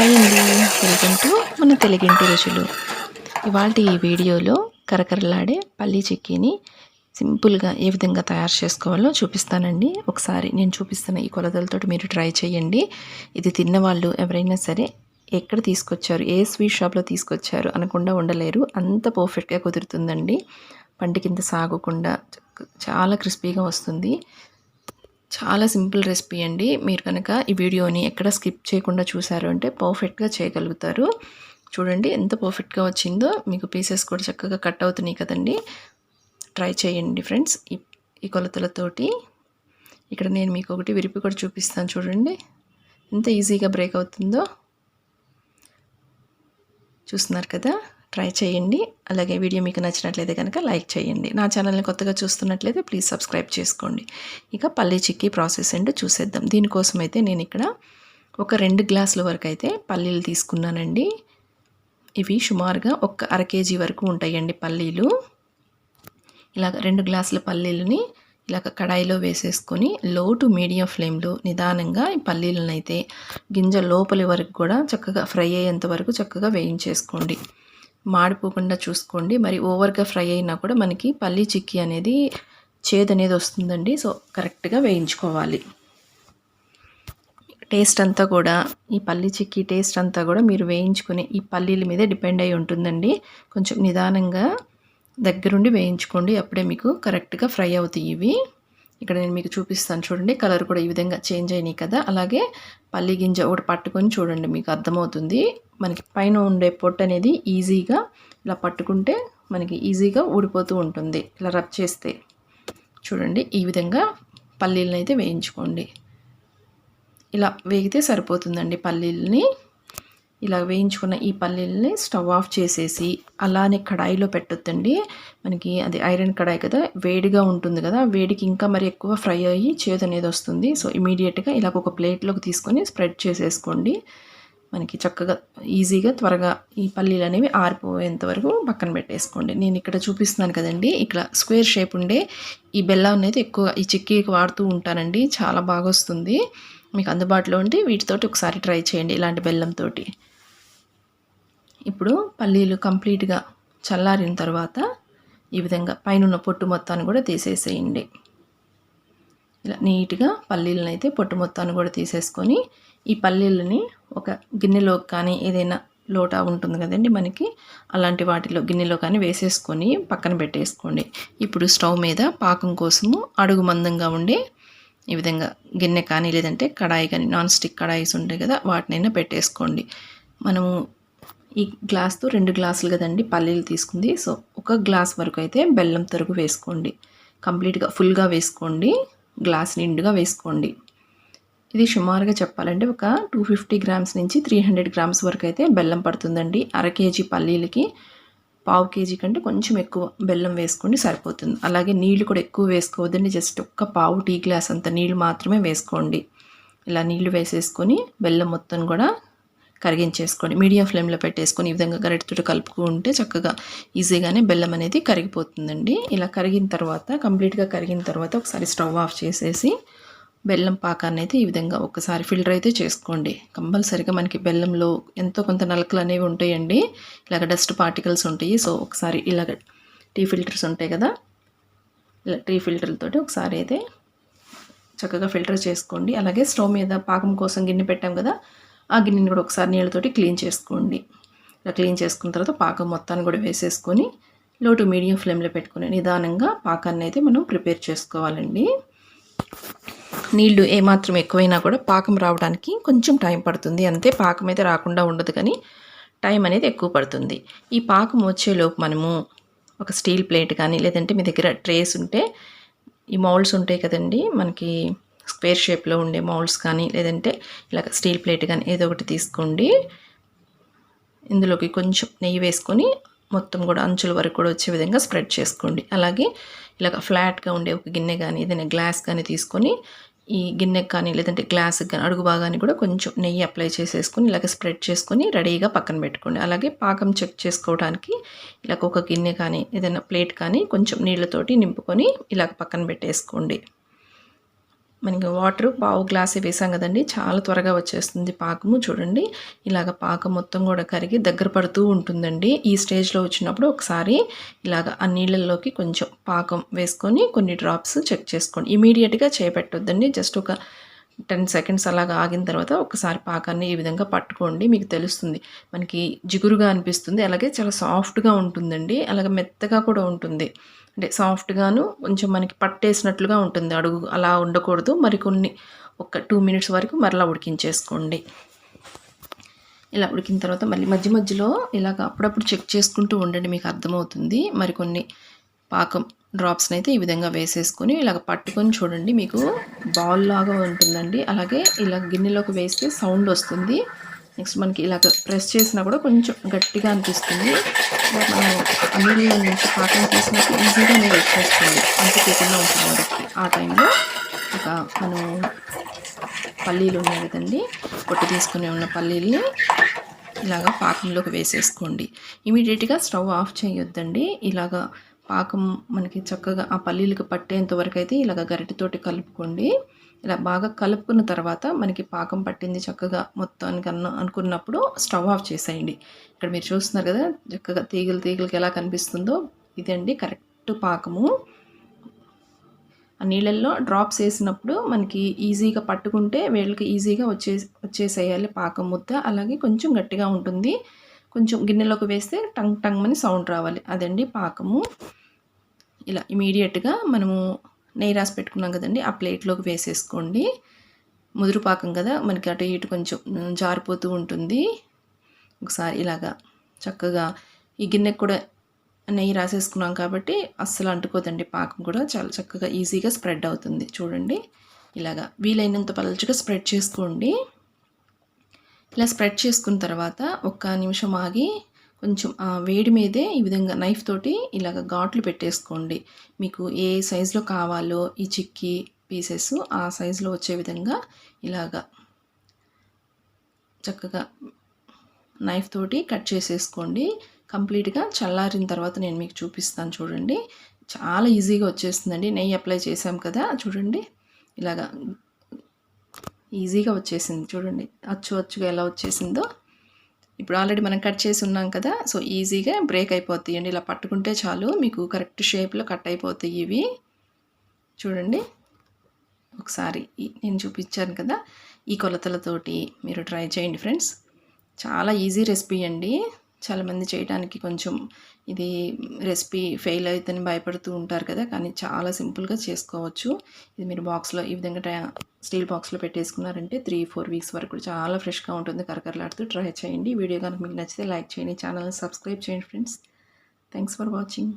Hi అండి. Welcome to మన తెలుగింటి రుచులు. ఇవాళ ఈ వీడియోలో కరకరలాడే పల్లీ చిక్కీని సింపుల్గా ఏ విధంగా తయారు చేసుకోవాలో చూపిస్తానండి. ఒకసారి నేను చూపిస్తున్న ఈ కొలతలతో మీరు ట్రై చేయండి. ఇది తిన్న వాళ్ళు ఎవరైనా సరే ఎక్కడ తీసుకొచ్చారు ఏ స్వీట్ షాప్లో తీసుకొచ్చారు అనకుండా ఉండలేరు. అంత పర్ఫెక్ట్గా కుదురుతుందండి. పంట కింద సాగకుండా చాలా క్రిస్పీగా వస్తుంది. చాలా సింపుల్ రెసిపీ అండి. మీరు కనుక ఈ వీడియోని ఎక్కడ స్కిప్ చేయకుండా చూసారు అంటే పర్ఫెక్ట్గా చేయగలుగుతారు. చూడండి ఎంత పర్ఫెక్ట్గా వచ్చిందో. మీకు పీసెస్ కూడా చక్కగా కట్ అవుతున్నాయి కదండి. ట్రై చేయండి ఫ్రెండ్స్. ఈ ఈ కొలతలతోటి. ఇక్కడ నేను మీకు ఒకటి విరిపి కూడా చూపిస్తాను చూడండి. ఎంత ఈజీగా బ్రేక్ అవుతుందో. చూస్తున్నారు కదా? ట్రై చేయండి. అలాగే వీడియో మీకు నచ్చినట్లయితే కనుక లైక్ చేయండి. నా ఛానల్ని కొత్తగా చూస్తున్నట్లయితే ప్లీజ్ సబ్స్క్రైబ్ చేసుకోండి. ఇక పల్లీ చిక్కీ ప్రాసెస్ ఏంటో చూసేద్దాం. దీనికోసం అయితే నేను ఇక్కడ ఒక రెండు గ్లాసుల వరకు అయితే పల్లీలు తీసుకున్నానండి. ఇవి సుమారుగా ఒక అర కేజీ వరకు ఉంటాయండి పల్లీలు. ఇలాగ రెండు గ్లాసుల పల్లీలని ఇలాగ కడాయిలో వేసేసుకొని లో టు మీడియం ఫ్లేమ్లో నిదానంగా ఈ పల్లీలను అయితే గింజ లోపలి వరకు కూడా చక్కగా ఫ్రై అయ్యేంత వరకు చక్కగా వేయించేసుకోండి. మాడిపోకుండా చూసుకోండి. మరి ఓవర్గా ఫ్రై అయినా కూడా మనకి పల్లీ చిక్కీ అనేది చేదు అనేది వస్తుందండి. సో కరెక్ట్గా వేయించుకోవాలి. టేస్ట్ అంతా కూడా ఈ పల్లీ చిక్కీ టేస్ట్ అంతా కూడా మీరు వేయించుకునే ఈ పల్లీల మీదే డిపెండ్ అయి ఉంటుందండి. కొంచెం నిదానంగా దగ్గరుండి వేయించుకోండి. అప్పుడే మీకు కరెక్ట్గా ఫ్రై అవుతాయి ఇవి. ఇక్కడ నేను మీకు చూపిస్తాను చూడండి. కలర్ కూడా ఈ విధంగా చేంజ్ అయినాయి కదా. అలాగే పల్లి గింజ ఒకటి పట్టుకొని చూడండి మీకు అర్థమవుతుంది. మనకి పైన ఉండే పొట్టు అనేది ఈజీగా ఇలా పట్టుకుంటే మనకి ఈజీగా ఊడిపోతూ ఉంటుంది. ఇలా రబ్ చేస్తే. చూడండి ఈ విధంగా పల్లీలను అయితే వేయించుకోండి. ఇలా వేగితే సరిపోతుందండి పల్లీలని. ఇలా వేయించుకున్న ఈ పల్లీలని స్టవ్ ఆఫ్ చేసేసి అలానే కడాయిలో పెట్టొద్దండి. మనకి అది ఐరన్ కడాయి కదా వేడిగా ఉంటుంది కదా వేడికి ఇంకా మరి ఎక్కువ ఫ్రై అయ్యి చేదు అనేది వస్తుంది. సో ఇమీడియట్గా ఇలా ఒక ప్లేట్లోకి తీసుకొని స్ప్రెడ్ చేసేసుకోండి. మనకి చక్కగా ఈజీగా త్వరగా ఈ పల్లీలు అనేవి ఆరిపోయేంత వరకు పక్కన పెట్టేసుకోండి. నేను ఇక్కడ చూపిస్తున్నాను కదండి ఇక్కడ స్క్వేర్ షేప్ ఉండే ఈ బెల్లం అనేది ఎక్కువ ఈ చిక్కీకి వాడుతూ ఉంటానండి చాలా బాగా వస్తుంది. మీకు అందుబాటులో ఉంటే వీటితోటి ఒకసారి ట్రై చేయండి ఇలాంటి బెల్లంతో ఇప్పుడు పల్లీలు కంప్లీట్గా చల్లారిన తర్వాత ఈ విధంగా పైన పొట్టు మొత్తాన్ని కూడా తీసేసేయండి. ఇలా నీట్గా పల్లీలను అయితే పొట్టు మొత్తాన్ని కూడా తీసేసుకొని ఈ పల్లీలని ఒక గిన్నెలో కానీ ఏదైనా లోటా ఉంటుంది కదండి మనకి అలాంటి వాటిలో గిన్నెలో కానీ వేసేసుకొని పక్కన పెట్టేసుకోండి. ఇప్పుడు స్టవ్ మీద పాకం కోసము అడుగు మందంగా ఉండి ఈ విధంగా గిన్నె కానీ లేదంటే కడాయి కానీ నాన్ స్టిక్ కడాయిస్ ఉంటాయి కదా వాటినైనా పెట్టేసుకోండి. మనము ఈ గ్లాస్తో రెండు గ్లాసులు కదండి పల్లీలు తీసుకుంది. సో ఒక గ్లాస్ వరకు అయితే బెల్లం తరుగు వేసుకోండి. కంప్లీట్గా ఫుల్గా వేసుకోండి. గ్లాస్ నిండుగా వేసుకోండి. ఇది సుమారుగా చెప్పాలంటే ఒక టూ ఫిఫ్టీ గ్రామ్స్ నుంచి త్రీ హండ్రెడ్ గ్రామ్స్ వరకు అయితే బెల్లం పడుతుందండి. అర కేజీ పల్లీలకి పావు కేజీ కంటే కొంచెం ఎక్కువ బెల్లం వేసుకోండి సరిపోతుంది. అలాగే నీళ్ళు కూడా ఎక్కువ వేసుకోవద్దండి. జస్ట్ ఒక్క పావు టీ గ్లాస్ అంత నీళ్ళు మాత్రమే వేసుకోండి. ఇలా నీళ్ళు వేసేసుకొని బెల్లం మొత్తం కూడా కరిగించేసుకోండి. మీడియం ఫ్లేమ్లో పెట్టేసుకొని ఈ విధంగా గరిటతో కలుపుకుంటే చక్కగా ఈజీగానే బెల్లం అనేది కరిగిపోతుందండి. ఇలా కరిగిన తర్వాత కంప్లీట్గా కరిగిన తర్వాత ఒకసారి స్టవ్ ఆఫ్ చేసేసి బెల్లం పాక అనేది ఈ విధంగా ఒకసారి ఫిల్టర్ అయితే చేసుకోండి. కంపల్సరిగా మనకి బెల్లంలో ఎంతో కొంత నలకలు అనేవి ఉంటాయండి. ఇలాగ డస్ట్ పార్టికల్స్ ఉంటాయి. సో ఒకసారి ఇలాగ టీ ఫిల్టర్స్ ఉంటాయి కదా? ఇలా టీ ఫిల్టర్లతోటి ఒకసారి అయితే చక్కగా ఫిల్టర్ చేసుకోండి. అలాగే స్టవ్ మీద పాకం కోసం గిన్నె పెట్టాం కదా? ఆ గిన్నెని కూడా ఒకసారి నీళ్ళతోటి క్లీన్ చేసుకోండి. ఇలా క్లీన్ చేసుకున్న తర్వాత పాకం మొత్తాన్ని కూడా వేసేసుకొని లో టు మీడియం ఫ్లేమ్లో పెట్టుకుని నిదానంగా పాకాన్ని అయితే మనం ప్రిపేర్ చేసుకోవాలండి. నీళ్ళు ఏమాత్రం ఎక్కువైనా కూడా పాకం రావడానికి కొంచెం టైం పడుతుంది. అంతే పాకం అయితే రాకుండా ఉండదు కానీ టైం అనేది ఎక్కువ పడుతుంది. ఈ పాకం వచ్చేలోపు మనము ఒక స్టీల్ ప్లేట్ కానీ లేదంటే మీ దగ్గర ట్రేస్ ఉంటే ఈ మౌల్డ్స్ ఉంటాయి కదండి మనకి స్క్వేర్ షేప్లో ఉండే మౌల్డ్స్ కానీ లేదంటే ఇలా స్టీల్ ప్లేట్ కానీ ఏదో ఒకటి తీసుకోండి. ఇందులోకి కొంచెం నెయ్యి వేసుకొని మొత్తం కూడా అంచుల వరకు కూడా వచ్చే విధంగా స్ప్రెడ్ చేసుకోండి. అలాగే ఇలాగ ఫ్లాట్గా ఉండే ఒక గిన్నె కానీ ఏదైనా గ్లాస్ కానీ తీసుకొని ఈ గిన్నెకి కానీ లేదంటే గ్లాస్కి కానీ అడుగు భాగాన్ని కూడా కొంచెం నెయ్యి అప్లై చేసేసుకొని ఇలాగ స్ప్రెడ్ చేసుకొని రెడీగా పక్కన పెట్టుకోండి. అలాగే పాకం చెక్ చేసుకోవడానికి ఇలాగ ఒక గిన్నె కానీ ఏదైనా ప్లేట్ కానీ కొంచెం నీళ్ళతోటి నింపుకొని ఇలాగ పక్కన పెట్టేసుకోండి. మనకి వాటర్ పావు గ్లాస్ వేసాం కదండి. చాలా త్వరగా వచ్చేస్తుంది పాకము. చూడండి. ఇలాగ పాకం మొత్తం కూడా కరిగి దగ్గర పడుతూ ఉంటుందండి. ఈ స్టేజ్లో వచ్చినప్పుడు ఒకసారి ఇలాగ ఆ నీళ్ళల్లోకి కొంచెం పాకం వేసుకొని కొన్ని డ్రాప్స్ చెక్ చేసుకోండి. ఇమీడియట్గా చేపెట్టొద్దండి. జస్ట్ ఒక టెన్ సెకండ్స్ అలాగా ఆగిన తర్వాత ఒకసారి పాకాన్ని ఈ విధంగా పట్టుకోండి. మీకు తెలుస్తుంది. మనకి జిగురుగా అనిపిస్తుంది. అలాగే చాలా సాఫ్ట్గా ఉంటుందండి. అలాగే మెత్తగా కూడా ఉంటుంది. అంటే సాఫ్ట్గాను కొంచెం మనకి పట్టేసినట్లుగా ఉంటుంది. అడుగు అలా ఉండకూడదు. మరికొన్ని ఒక టూ మినిట్స్ వరకు మరలా ఉడికించేసుకోండి. ఇలా ఉడికిన తర్వాత మళ్ళీ మధ్య మధ్యలో ఇలాగ అప్పుడప్పుడు చెక్ చేసుకుంటూ ఉండండి. మీకు అర్థమవుతుంది. మరికొన్ని పాకం డ్రాప్స్ని అయితే ఈ విధంగా వేసేసుకొని ఇలాగ పట్టుకొని చూడండి మీకు బాల్ లాగా ఉంటుందండి. అలాగే ఇలా గిన్నెలోకి వేస్తే సౌండ్ వస్తుంది. నెక్స్ట్ మనకి ఇలాగ ప్రెస్ చేసినా కూడా కొంచెం గట్టిగా అనిపిస్తుంది. ఇలా మనం నుంచి పాకం తీసినప్పుడు ఈజీగా మీరు వచ్చేస్తుంది అంత ఉంటుంది మనకి ఆ టైంలో ఒక మనం పల్లీలు ఉన్నాయి కదండి. పొట్టు తీసుకుని ఉన్న పల్లీల్ని ఇలాగ పాకంలోకి వేసేసుకోండి. ఇమీడియట్గా స్టవ్ ఆఫ్ చేయొద్దండి. ఇలాగా పాకం మనకి చక్కగా ఆ పల్లీలకు పట్టేంత వరకు అయితే ఇలాగ గరిటెతోటి కలుపుకోండి. ఇలా బాగా కలుపుకున్న తర్వాత మనకి పాకం పట్టింది చక్కగా మొత్తానికి అన్న అనుకున్నప్పుడు స్టవ్ ఆఫ్ చేసేయండి. ఇక్కడ మీరు చూస్తున్నారు కదా చక్కగా తీగలు తీగలకి ఎలా కనిపిస్తుందో ఇదండి కరెక్ట్ పాకము. ఆ నీళ్ళల్లో డ్రాప్స్ వేసినప్పుడు మనకి ఈజీగా పట్టుకుంటే వేళ్ళకి ఈజీగా వచ్చే వచ్చేసేయాలి పాకం ముద్ద. అలాగే కొంచెం గట్టిగా ఉంటుంది. కొంచెం గిన్నెలోకి వేస్తే టంగ్ టంగ్ అని సౌండ్ రావాలి. అదండి పాకము. ఇలా ఇమీడియట్గా మనము నెయ్యి రాసి పెట్టుకున్నాం కదండి ఆ ప్లేట్లోకి వేసేసుకోండి. ముదురు పాకం కదా మనకి అటు ఇటు కొంచెం జారిపోతూ ఉంటుంది. ఒకసారి ఇలాగా చక్కగా ఈ గిన్నెకి కూడా నెయ్యి రాసేసుకున్నాం కాబట్టి అస్సలు అంటుకోదండి పాకం కూడా చాలా చక్కగా ఈజీగా స్ప్రెడ్ అవుతుంది. చూడండి ఇలాగా వీలైనంత పలచగా స్ప్రెడ్ చేసుకోండి. ఇలా స్ప్రెడ్ చేసుకున్న తర్వాత ఒక్క నిమిషం ఆగి కొంచెం వేడి మీదే ఈ విధంగా నైఫ్ తోటి ఇలాగ ఘాట్లు పెట్టేసుకోండి. మీకు ఏ సైజులో కావాలో ఈ చిక్కీ పీసెస్ ఆ సైజులో వచ్చే విధంగా ఇలాగా చక్కగా నైఫ్ తోటి కట్ చేసేసుకోండి. కంప్లీట్గా చల్లారిన తర్వాత నేను మీకు చూపిస్తాను చూడండి. చాలా ఈజీగా వచ్చేస్తుందండి. నెయ్యి అప్లై చేసాం కదా చూడండి. ఇలాగా ఈజీగా వచ్చేసింది చూడండి. అచ్చు అచ్చుగా ఎలా వచ్చేసిందో. ఇప్పుడు ఆల్రెడీ మనం కట్ చేసి ఉన్నాం కదా సో ఈజీగా బ్రేక్ అయిపోతాయి. అండి ఇలా పట్టుకుంటే చాలు మీకు కరెక్ట్ షేప్లో కట్ అయిపోతాయి ఇవి. చూడండి ఒకసారి నేను చూపించాను కదా ఈ కొలతలతోటి మీరు ట్రై చేయండి ఫ్రెండ్స్. చాలా ఈజీ రెసిపీ అండి. చాలామంది చేయడానికి కొంచెం ఇది రెసిపీ ఫెయిల్ అవుతుందని భయపడుతూ ఉంటారు కదా కానీ చాలా సింపుల్గా చేసుకోవచ్చు. ఇది మీరు బాక్స్లో ఈ విధంగా స్టీల్ బాక్స్లో పెట్టేసుకున్నారంటే త్రీ ఫోర్ వీక్స్ వరకు చాలా ఫ్రెష్గా ఉంటుంది. కరకరలాడుతూ ట్రై చేయండి. వీడియో కనుక మీకు నచ్చితే లైక్ చేయండి ఛానల్ని సబ్స్క్రైబ్ చేయండి ఫ్రెండ్స్. Thanks for watching.